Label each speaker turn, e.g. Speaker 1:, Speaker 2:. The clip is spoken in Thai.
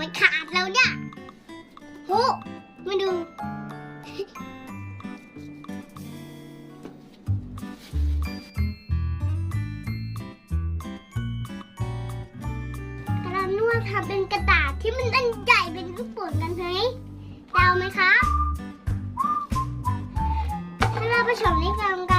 Speaker 1: มันขาดแล้วเนี่ยโหมาดู กระนวดทำเป็นกระดาษที่มันอันใหญ่เป็นลูกโป่งกันไหมเดาไหมครับถ้าเราผสมในกัน